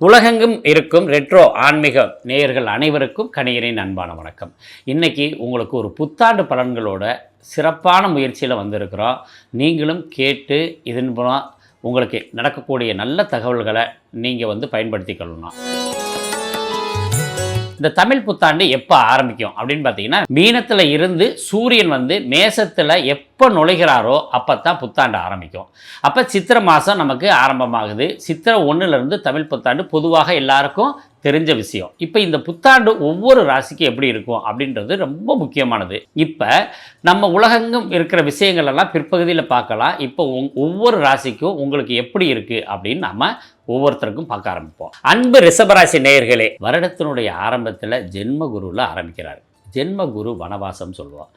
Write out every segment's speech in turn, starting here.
உலகெங்கும் இருக்கும் ரெட்ரோ ஆன்மீக நேயர்கள் அனைவருக்கும் கணியரின் அன்பான வணக்கம். இன்றைக்கி உங்களுக்கு ஒரு புத்தாண்டு பலன்களோட சிறப்பான முயற்சியில் வந்திருக்கிறோம். நீங்களும் கேட்டு இதன் மூலம் உங்களுக்கு நடக்கக்கூடிய நல்ல தகவல்களை நீங்கள் வந்து பயன்படுத்திக்கொள்ளணும் இந்த தமிழ் புத்தாண்டு எப்போ ஆரம்பிக்கும் அப்படின்னு பார்த்தீங்கன்னா மீனத்தில் இருந்து சூரியன் வந்து மேசத்தில் எப்போ நுழைகிறாரோ அப்போ தான் புத்தாண்டு ஆரம்பிக்கும். அப்போ சித்திரை மாதம் நமக்கு ஆரம்பமாகுது. சித்திரை ஒன்றுலேருந்து தமிழ் புத்தாண்டு பொதுவாக எல்லாருக்கும் தெரிஞ்ச விஷயம். இப்போ இந்த புத்தாண்டு ஒவ்வொரு ராசிக்கும் எப்படி இருக்கும் அப்படின்றது ரொம்ப முக்கியமானது. இப்போ நம்ம உலகெங்கும் இருக்கிற விஷயங்கள் எல்லாம் பிற்பகுதியில் பார்க்கலாம். இப்போ உங் ஒவ்வொரு ராசிக்கும் உங்களுக்கு எப்படி இருக்குது அப்படின்னு நம்ம ஒவ்வொருத்தருக்கும் பார்க்க ஆரம்பிப்போம். அன்பு ரிஷபராசி நேயர்களே வருடத்தினுடைய ஆரம்பத்தில் ஜென்ம குருவில் ஆரம்பிக்கிறார். ஜென்ம குரு வனவாசம் சொல்லுவோம்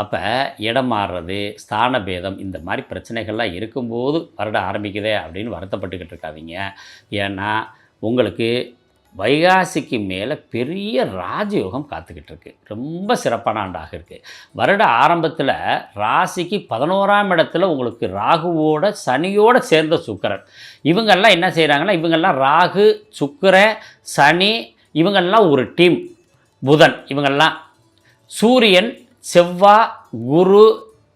அப்போ இடம் மாறுறது ஸ்தான பேதம் இந்த மாதிரி பிரச்சனைகள்லாம் இருக்கும்போது வருடம் ஆரம்பிக்குதே அப்படின்னு வருத்தப்பட்டுக்கிட்டு இருக்காதிங்க. ஏன்னா உங்களுக்கு வைகாசிக்கு மேலே பெரிய ராஜயோகம் காத்துக்கிட்டு இருக்கு ரொம்ப சிறப்பான ஆண்டாக இருக்குது வருட ஆரம்பத்தில் ராசிக்கு பதினோராம் இடத்துல உங்களுக்கு ராகுவோட சனியோட சேர்ந்த சுக்கரன். இவங்கெல்லாம் என்ன செய்கிறாங்கன்னா இவங்கெல்லாம் ராகு சுக்கிரன் சனி இவங்கெல்லாம் ஒரு டீம். புதன் இவங்கெல்லாம். சூரியன் செவ்வாய் குரு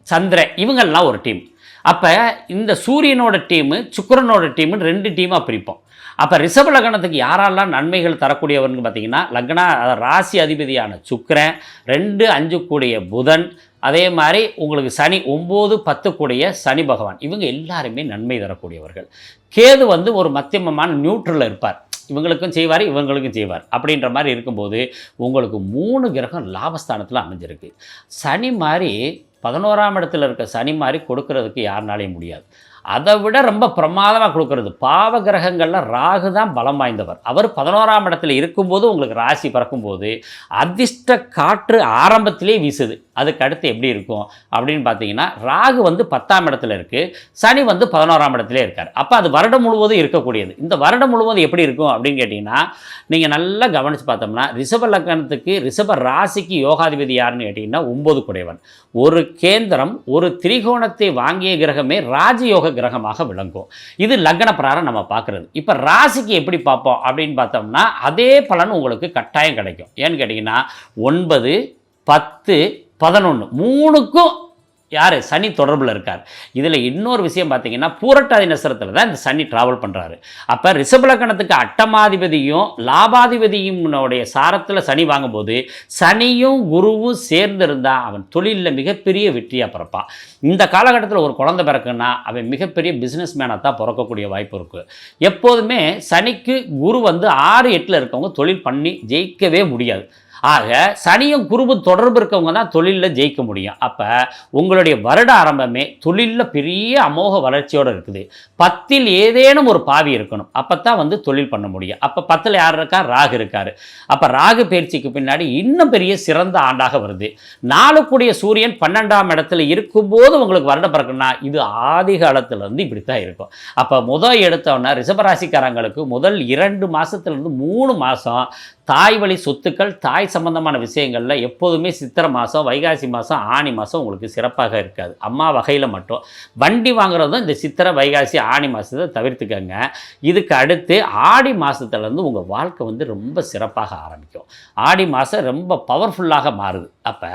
சந்திரன் இவங்கெல்லாம் ஒரு டீம். அப்போ இந்த சூரியனோட டீமு சுக்கரனோட டீமுன்னு ரெண்டு டீமாக பிரிப்போம். அப்போ ரிஷப லக்னத்துக்கு யாரெல்லாம் நன்மைகள் தரக்கூடியவர்னு பார்த்தீங்கன்னா லக்னா ராசி அதிபதியான சுக்கரன் ரெண்டு அஞ்சு கூடிய புதன் அதே மாதிரி உங்களுக்கு சனி ஒம்பது பத்து கூடிய சனி பகவான். இவங்க எல்லாருமே நன்மை தரக்கூடியவர்கள். கேது வந்து ஒரு மத்தியமமான நியூட்ரலில் இருப்பார். இவங்களுக்கும் செய்வார் இவங்களுக்கும் செய்வார். அப்படின்ற மாதிரி இருக்கும்போது உங்களுக்கு மூணு கிரகம் லாபஸ்தானத்தில் அமைஞ்சிருக்கு. சனி மாதிரி பதினோராம் இடத்துல இருக்க சனி மாதிரி கொடுக்கறதுக்கு யாருனாலையும் முடியாது. அதை விட ரொம்ப பிரமாதமாக கொடுக்கறது. பாவ கிரகங்களில் ராகு தான் பலம் வாய்ந்தவர். அவர் பதினோராம் இடத்துல இருக்கும்போது உங்களுக்கு ராசி பறக்கும்போது அதிர்ஷ்ட காற்று ஆரம்பத்திலே வீசுது. அதுக்கு அடுத்து எப்படி இருக்கும்? அப்படின்னு பார்த்தீங்கன்னா ராகு வந்து பத்தாம் இடத்துல இருக்குது சனி வந்து பதினோராம் இடத்துல இருக்கார். அப்போ அது வருடம் முழுவதும் இருக்கக்கூடியது. இந்த வருடம் முழுவதும் எப்படி இருக்கும் அப்படின்னு கேட்டிங்கன்னா நீங்கள் நல்லா கவனித்து பார்த்தோம்னா ரிஷப லக்னத்துக்கு ரிஷப ராசிக்கு யோகாதிபதி யாருன்னு கேட்டிங்கன்னா ஒம்பது குடைவன் ஒரு கேந்திரம் ஒரு திரிகோணத்தை வாங்கிய கிரகமே ராஜயோக கிரகமாக விளங்கும். இது லக்ன பிரகாரம் நம்ம பார்க்குறது. இப்போ ராசிக்கு எப்படி பார்ப்போம் அப்படின்னு பார்த்தோம்னா அதே பலன் உங்களுக்கு கட்டாயம் கிடைக்கும். ஏன்னு கேட்டிங்கன்னா ஒன்பது பத்து பதினொன்று மூணுக்கும் யார்? சனி தொடர்பில் இருக்கார். இதில் இன்னொரு விஷயம் பார்த்தீங்கன்னா பூரட்டாதி நசரத்தில் தான் இந்த சனி ட்ராவல் பண்ணுறாரு அப்போ ரிஷபலக்கணத்துக்கு அட்டமாதிபதியும் லாபாதிபதியும் சாரத்தில் சனி வாங்கும்போது சனியும் குருவும் சேர்ந்து இருந்தால் அவன் தொழிலில் மிகப்பெரிய வெற்றியாக பிறப்பான். இந்த காலகட்டத்தில் ஒரு குழந்தை பிறக்குன்னா அவன் மிகப்பெரிய பிஸ்னஸ் மேனாக தான் பிறக்கக்கூடிய வாய்ப்பு இருக்குது எப்போதுமே சனிக்கு குரு வந்து ஆறு எட்டில் இருக்கவங்க தொழில் பண்ணி ஜெயிக்கவே முடியாது. ஆக சனியும் குருவும் தொடர்பு இருக்கவங்க தான் தொழிலில் ஜெயிக்க முடியும். அப்போ உங்களுடைய வருட ஆரம்பமே தொழிலில் பெரிய அமோக வளர்ச்சியோடு இருக்குது. பத்தில் ஏதேனும் ஒரு பாவி இருக்கணும். அப்போ தான் வந்து தொழில் பண்ண முடியும். அப்போ பத்தில் யார் இருக்கா? ராகு இருக்கார். அப்போ ராகு பயிற்சிக்கு பின்னாடி இன்னும் பெரிய சிறந்த ஆண்டாக வருது. நாளுக்குடைய சூரியன் பன்னெண்டாம் இடத்துல இருக்கும்போது உங்களுக்கு வருட பிறக்குன்னா இது ஆதி காலத்திலேருந்து இப்படி தான் இருக்கும். அப்போ முதல் எடுத்தோன்னா ரிஷபராசிக்காரங்களுக்கு முதல் இரண்டு மாதத்துலேருந்து மூணு மாதம் தாய் வழி சொத்துக்கள் தாய் சம்பந்தமான விஷயங்களில் எப்போதுமே சித்திரை மாதம் வைகாசி மாதம் ஆணி மாதம் உங்களுக்கு சிறப்பாக இருக்காது. அம்மா வகையில் மட்டும். வண்டி வாங்குறதும் இந்த சித்திரை வைகாசி ஆணி மாதத்தை தவிர்த்துக்கங்க. இதுக்கு அடுத்து ஆடி மாதத்துலேருந்து உங்கள் வாழ்க்கை வந்து ரொம்ப சிறப்பாக ஆரம்பிக்கும். ஆடி மாதம் ரொம்ப பவர்ஃபுல்லாக மாறுது. அப்போ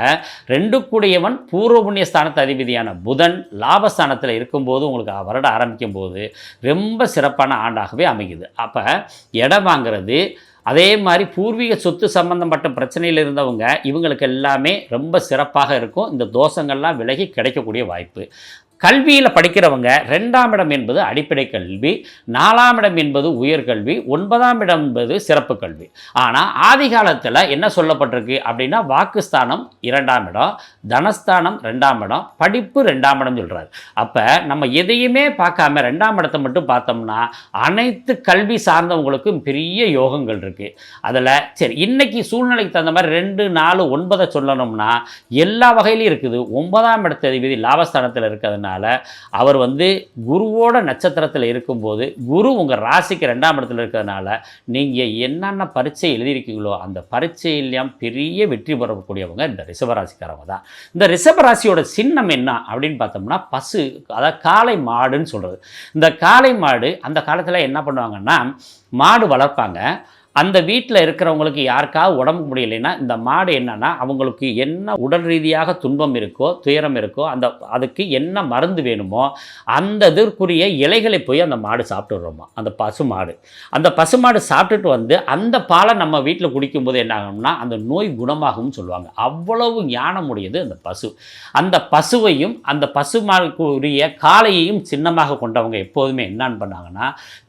ரெண்டு கூடியவன் பூர்வ புண்ணிய ஸ்தானத்து அதிபதியான புதன் லாபஸ்தானத்தில் இருக்கும்போது உங்களுக்கு வருட ஆரம்பிக்கும் போது ரொம்ப சிறப்பான ஆண்டாகவே அமைக்குது அப்போ இடம் வாங்குறது அதே மாதிரி பூர்வீக சொத்து சம்பந்தப்பட்ட பிரச்சனையில் இருந்தவங்க இவங்களுக்கு எல்லாமே ரொம்ப சிறப்பாக இருக்கும். இந்த தோஷங்கள்லாம் விலகி கிடைக்கக்கூடிய வாய்ப்பு. கல்வியில் படிக்கிறவங்க ரெண்டாம் இடம் என்பது அடிப்படை கல்வி நாலாம் இடம் என்பது உயர்கல்வி ஒன்பதாம் இடம் என்பது சிறப்பு கல்வி. ஆனால் ஆதி காலத்தில் என்ன சொல்லப்பட்டிருக்கு அப்படின்னா வாக்குஸ்தானம் இரண்டாம் இடம் தனஸ்தானம் ரெண்டாம் இடம் படிப்பு ரெண்டாம் இடம் சொல்கிறார் அப்போ நம்ம எதையுமே பார்க்காம ரெண்டாம் இடத்தை மட்டும் பார்த்தோம்னா அனைத்து கல்வி சார்ந்தவங்களுக்கும் பெரிய யோகங்கள் இருக்குது அதில் சரி இன்னைக்கு சூழ்நிலைக்கு தகுந்த மாதிரி ரெண்டு நாலு ஒன்பதை சொல்லணும்னா எல்லா வகையிலையும் இருக்குது. ஒன்பதாம் இடத்த அதிபதி லாபஸ்தானத்தில் இருக்கிறதுனால இருக்கிறதுனால அவர் வந்து குருவோட நட்சத்திரத்தில் இருக்கும்போது குரு உங்கள் ராசிக்கு ரெண்டாம் இடத்துல இருக்கிறதுனால நீங்கள் என்னென்ன பரீட்சை எழுதியிருக்கீங்களோ அந்த பரீட்சையிலாம் பெரிய வெற்றி பெறக்கூடியவங்க இந்த ரிஷபராசிக்காரவங்க தான். இந்த ரிஷபராசியோட சின்னம் என்ன அப்படின்னு பார்த்தோம்னா பசு அதாவது காளை மாடுன்னு சொல்கிறது இந்த காளை மாடு அந்த காலத்தில் என்ன பண்ணுவாங்கன்னா மாடு வளர்ப்பாங்க. அந்த வீட்டில் இருக்கிறவங்களுக்கு யாருக்காவது உடம்பு முடியலைன்னா இந்த மாடு என்னன்னா அவங்களுக்கு என்ன உடல் ரீதியாக துன்பம் இருக்கோ துயரம் இருக்கோ அந்த அதுக்கு என்ன மருந்து வேணுமோ அந்த இதற்குரிய இலைகளை போய் அந்த மாடு சாப்பிட்டுடுறோமா அந்த பசு மாடு. அந்த பசு மாடு சாப்பிட்டுட்டு வந்து அந்த பாலை நம்ம வீட்டில் குடிக்கும்போது என்ன ஆகும்னா அந்த நோய் குணமாகும்னு சொல்லுவாங்க. அவ்வளவு ஞானம் உடையது அந்த பசு. அந்த பசுவையும் அந்த பசு மாடுக்குரிய காளையையும் சின்னமாக கொண்டவங்க எப்போதுமே என்னன்னு பண்ணாங்கன்னா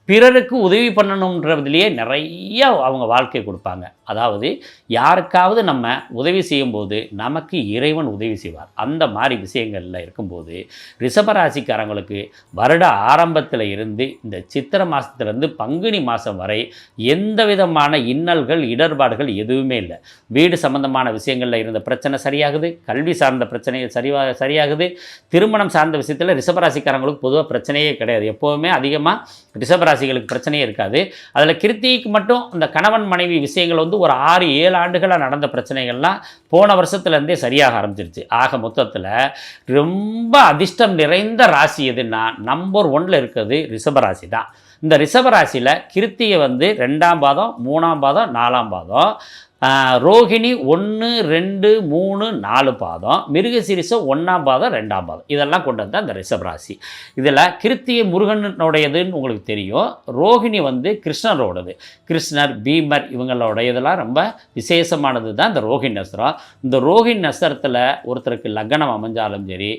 பிறருக்கு உதவி பண்ணணுன்றதுலேயே நிறைய அவங்க வாழ்க்கை கொடுப்பாங்க. அதாவது யாருக்காவது நம்ம உதவி செய்யும்போது நமக்கு இறைவன் உதவி செய்வார். அந்த மாதிரி விஷயங்களில் இருக்கும்போது ரிஷபராசிக்காரங்களுக்கு வருட ஆரம்பத்தில் இருந்து இந்த சித்திரை மாதத்துலேருந்து பங்குனி மாதம் வரை எந்த விதமான இன்னல்கள் இடர்பாடுகள் எதுவுமே இல்லை. வீடு சம்பந்தமான விஷயங்களில் இருந்த பிரச்சனை சரியாகுது கல்வி சார்ந்த பிரச்சனை சரிவா சரியாகுது. திருமணம் சார்ந்த விஷயத்தில் ரிஷபராசிக்காரங்களுக்கு பொதுவாக பிரச்சனையே கிடையாது. எப்போவுமே அதிகமாக ரிஷபராசிகளுக்கு பிரச்சனையே இருக்காது. அதில் கிருத்திக்கு மட்டும் இந்த கணவன் மனைவி விஷயங்கள் வந்து ஒரு ஆறு ஏழு ஆண்டுகளாக நடந்த பிரச்சனைகள்லாம் போன வருஷத்துலேருந்தே சரியாக ஆரம்பிச்சிருச்சு. ஆக மொத்தத்தில் ரொம்ப அதிர்ஷ்டம் நிறைந்த ராசி எதுன்னா நம்பர் ஒன்ல இருக்கிறது ரிஷபராசி தான். இந்த ரிஷபராசியில் கிருத்தியை வந்து ரெண்டாம் பாதம் மூணாம் பாதம் நாலாம் பாதம். ரோஹிணி ரோகிணி ஒன்று ரெண்டு மூணு நாலு பாதம். மிருகசீரிசம் ஒன்றாம் பாதம் ரெண்டாம் பாதம். இதெல்லாம் கொண்டு வந்தால் அந்த ரிஷப் ராசி. இதில் கிருத்திகை முருகனுடையதுன்னு உங்களுக்கு தெரியும். ரோகிணி வந்து கிருஷ்ணரோடது. கிருஷ்ணர் பீமர் இவங்களோடையதெல்லாம் ரொம்ப விசேஷமானது தான் இந்த ரோஹிணி நஸ்திரம் இந்த ரோகிணி நஸ்திரத்தில் ஒருத்தருக்கு லக்னம் அமைஞ்சாலும் சரி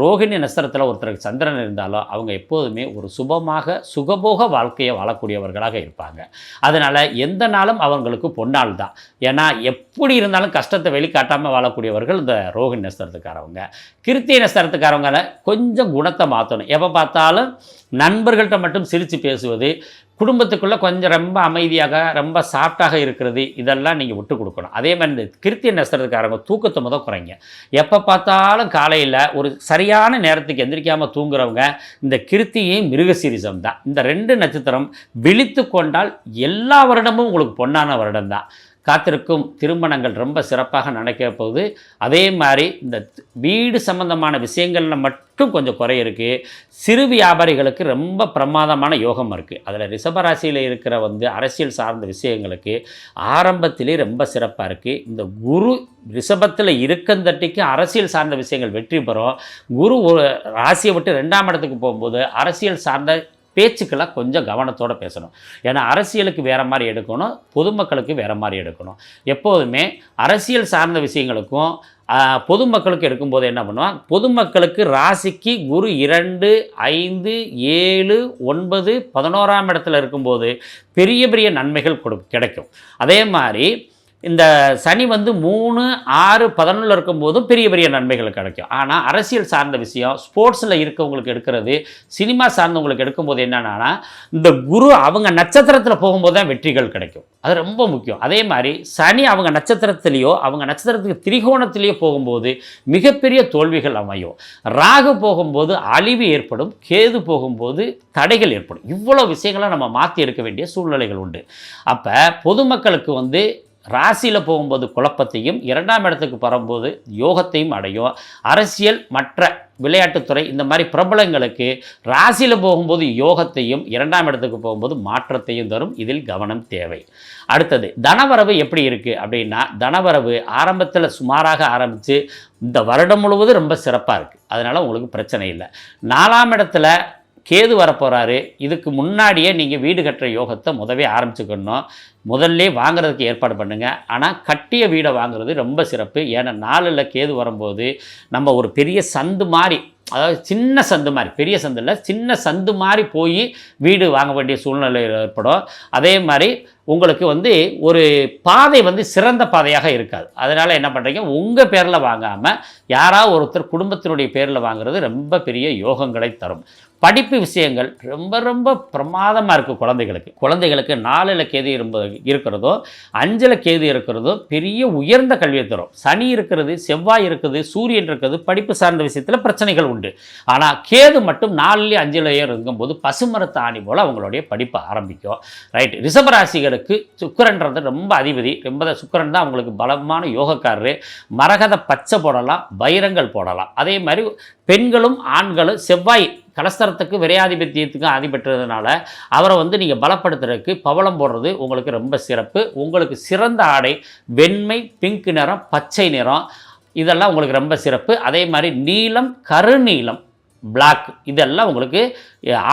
ரோகிணி நஸ்திரத்தில் ஒருத்தருக்கு சந்திரன் இருந்தாலும் அவங்க எப்போதுமே ஒரு சுபமாக சுகபோக வாழ்க்கையை வாழக்கூடியவர்களாக இருப்பாங்க. அதனால் எந்த நாளும் அவங்களுக்கு பொன்னாள் தான். ஏன்னா எப்படி இருந்தாலும் கஷ்டத்தை வெளிக்காட்டாமல் வாழக்கூடியவர்கள் இந்த ரோகிணி நஸ்திரத்துக்காரவங்க கிருத்திய நஸ்திரத்துக்காரவங்கள கொஞ்சம் குணத்தை மாற்றணும் எப்போ பார்த்தாலும் நண்பர்கள்ட்ட மட்டும் சிரித்து பேசுவது குடும்பத்துக்குள்ளே கொஞ்சம் ரொம்ப அமைதியாக ரொம்ப சாஃப்டாக இருக்கிறது இதெல்லாம் நீங்கள் விட்டு கொடுக்கணும். அதே மாதிரி இந்த கிருத்திய நஷ்டத்துக்காரங்க தூக்கத்தை முத குறைங்க. எப்போ பார்த்தாலும் காலையில் ஒரு சரியான நேரத்துக்கு எந்திரிக்காமல் தூங்குறவங்க இந்த கிருத்தியும் மிருகசீரிசம் தான். இந்த ரெண்டு நட்சத்திரம் விழித்து கொண்டால் எல்லா வருடமும் உங்களுக்கு பொன்னான வருடம் தான். காத்திருக்கும் திருமணங்கள் ரொம்ப சிறப்பாக நடக்க போகுது. அதே மாதிரி இந்த வீடு சம்பந்தமான விஷயங்களில் மட்டும் கொஞ்சம் குறை இருக்குது சிறு வியாபாரிகளுக்கு ரொம்ப பிரமாதமான யோகம் இருக்குது அதில் ரிஷபராசியில் இருக்கிற வந்து அரசியல் சார்ந்த விஷயங்களுக்கு ஆரம்பத்திலே ரொம்ப சிறப்பாக இருக்குது இந்த குரு ரிஷபத்தில் இருக்கந்தட்டிக்கு அரசியல் சார்ந்த விஷயங்கள் வெற்றி பெறும். குரு ராசியை விட்டு ரெண்டாம் இடத்துக்கு போகும்போது அரசியல் சார்ந்த பேச்சுக்களை கொஞ்சம் கவனத்தோடு பேசணும். ஏன்னா அரசியலுக்கு வேறு மாதிரி எடுக்கணும் பொதுமக்களுக்கு வேறு மாதிரி எடுக்கணும். எப்போதுமே அரசியல் சார்ந்த விஷயங்களுக்கும் பொதுமக்களுக்கு எடுக்கும்போது என்ன பண்ணுவான் பொதுமக்களுக்கு ராசிக்கு குரு இரண்டு ஐந்து ஏழு ஒன்பது பதினோராம் இடத்துல இருக்கும்போது பெரிய பெரிய நன்மைகள் கொடு கிடைக்கும். அதே மாதிரி இந்த சனி வந்து மூணு ஆறு பதினொன்றில் இருக்கும்போதும் பெரிய பெரிய நன்மைகள் கிடைக்கும். ஆனால் அரசியல் சார்ந்த விஷயம் ஸ்போர்ட்ஸில் இருக்கவங்களுக்கு எடுக்கிறது சினிமா சார்ந்தவங்களுக்கு எடுக்கும்போது என்னென்னா இந்த குரு அவங்க நட்சத்திரத்தில் போகும்போது தான் வெற்றிகள் கிடைக்கும். அது ரொம்ப முக்கியம். அதே மாதிரி சனி அவங்க நட்சத்திரத்திலேயோ அவங்க நட்சத்திரத்துக்கு திரிகோணத்திலேயோ போகும்போது மிகப்பெரிய தோல்விகள் அமையும். ராகு போகும்போது அழிவு ஏற்படும் கேது போகும்போது தடைகள் ஏற்படும். இவ்வளோ விஷயங்களை நம்ம மாற்றி எடுக்க வேண்டிய சூழ்நிலைகள் உண்டு. அப்போ பொதுமக்களுக்கு வந்து ராசியில் போகும்போது குழப்பத்தையும் இரண்டாம் இடத்துக்கு வரும்போது யோகத்தையும் அடையும். அரசியல் மற்ற விளையாட்டுத்துறை இந்த மாதிரி பிரபலங்களுக்கு ராசியில் போகும்போது யோகத்தையும் இரண்டாம் இடத்துக்கு போகும்போது மாற்றத்தையும் தரும். இதில் கவனம் தேவை. அடுத்தது தனவரவு எப்படி இருக்குது அப்படின்னா தனவரவு ஆரம்பத்தில் சுமாராக ஆரம்பித்து இந்த வருடம் முழுவதும் ரொம்ப சிறப்பாக இருக்குது அதனால் உங்களுக்கு பிரச்சனை இல்லை. நாலாம் இடத்துல கேது வரப்போகிறாரு இதுக்கு முன்னாடியே நீங்கள் வீடு கட்டுற யோகத்தை முதவே ஆரம்பிச்சுக்கணும். முதல்ல வாங்குறதுக்கு ஏற்பாடு பண்ணுங்கள் ஆனால் கட்டிய வீடை வாங்குறது ரொம்ப சிறப்பு. ஏன்னா நாளில் கேது வரும்போது நம்ம ஒரு பெரிய சந்து மாதிரி அதாவது சின்ன சந்து மாதிரி பெரிய சந்தில் சின்ன சந்து மாதிரி போய் வீடு வாங்க வேண்டிய சூழ்நிலை ஏற்படும். அதே மாதிரி உங்களுக்கு வந்து ஒரு பாதை வந்து சிறந்த பாதையாக இருக்காது. அதனால் என்ன பண்ணுறீங்க உங்கள் பேரில் வாங்காமல் யாராவது ஒருத்தர் குடும்பத்தினுடைய பேரில் வாங்குறது ரொம்ப பெரிய யோகங்களை தரும். படிப்பு விஷயங்கள் ரொம்ப ரொம்ப பிரமாதமாக இருக்குது குழந்தைகளுக்கு. குழந்தைகளுக்கு நாலில் கேது இருப்ப இருக்கிறதோ அஞ்சில் கேது இருக்கிறதோ பெரிய உயர்ந்த கல்வியை தரும். சனி இருக்கிறது செவ்வாய் இருக்குது சூரியன் இருக்கிறது படிப்பு சார்ந்த விஷயத்தில் பிரச்சனைகள் உண்டு. ஆனால் கேது மட்டும் நாலுலேயும் அஞ்சுலேயே இருக்கும்போது பசுமரத்து ஆணி போல் அவங்களுடைய படிப்பு ஆரம்பிக்கும். ரைட். ராசிகளுக்கு சுக்கரன்றது ரொம்ப அதிபதி. ரொம்ப சுக்கரன் தான் அவங்களுக்கு பலமான யோகக்காரரு. மரகத பச்சை போடலாம் வைரங்கள் போடலாம். அதே மாதிரி பெண்களும் ஆண்களும் செவ்வாய் கலஸ்தரத்துக்கு விரையாதிபத்தியத்துக்கு ஆதிபெற்றதுனால அவரை வந்து நீங்கள் பலப்படுத்துறதுக்கு பவளம் போடுறது உங்களுக்கு ரொம்ப சிறப்பு. உங்களுக்கு சிறந்த ஆடை வெண்மை பிங்க் நிறம் பச்சை நிறம் இதெல்லாம் உங்களுக்கு ரொம்ப சிறப்பு. அதே மாதிரி நீலம் கருநீளம் பிளாக் இதெல்லாம் உங்களுக்கு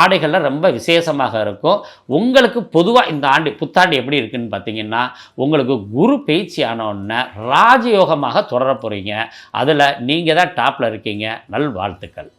ஆடைகளில் ரொம்ப விசேஷமாக இருக்கும். உங்களுக்கு பொதுவாக இந்த ஆண்டு புத்தாண்டு எப்படி இருக்குன்னு பார்த்தீங்கன்னா உங்களுக்கு குரு பயிற்சி ஆனோடனே ராஜயோகமாக தொடர போகிறீங்க அதில் நீங்கள் தான் டாப்பில் இருக்கீங்க. நல்வாழ்த்துக்கள்.